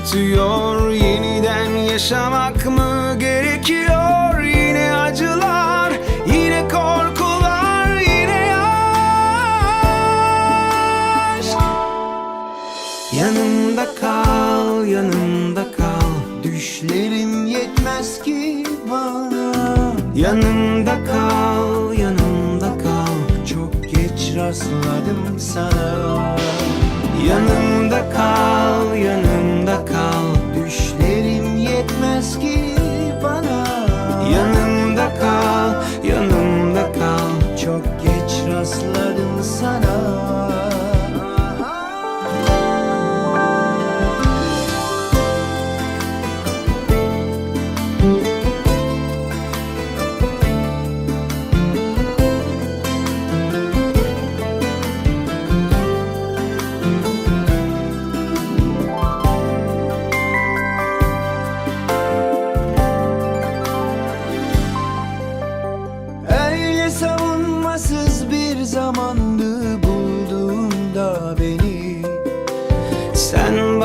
ürkütüyor Yeniden yaşamak mı gerekiyor? Yine acılar, yine korkular, yine aşk. Yanımda kal, yanımda kal. Düşlerim yetmez ki bana. Yanımda kal, yanımda kal. Çok geç rastladım sana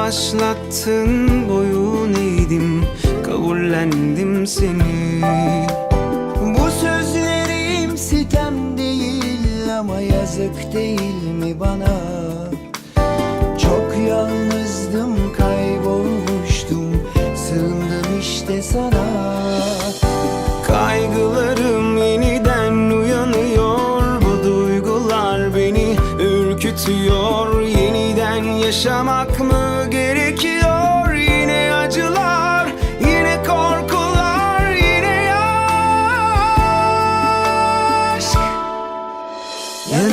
başlattın boyun eğdim Kabullendim seni. Bu sözlerim sitem değil ama yazık değil mi bana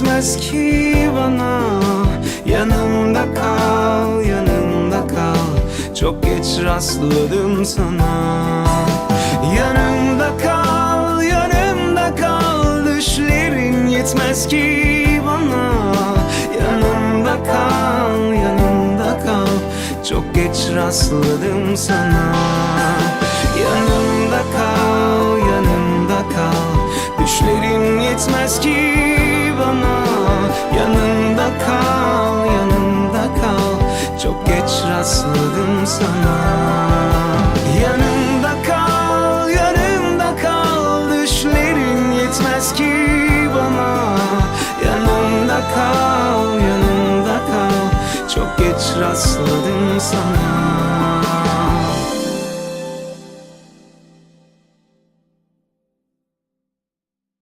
yetmez ki bana. Yanımda kal, yanımda kal. Çok geç rastladım sana. Yanımda kal, yanımda kal. Düşlerim yetmez ki bana. Yanımda kal, yanımda kal. Çok geç rastladım sana. Yanımda kal, yanımda kal. Düşlerim yetmez ki bana. Yanımda kal, yanımda kal. Çok geç rastladım sana. Yanımda kal, yanımda kal. Düşlerim yetmez ki bana. Yanımda kal, yanımda kal. Çok geç rastladım sana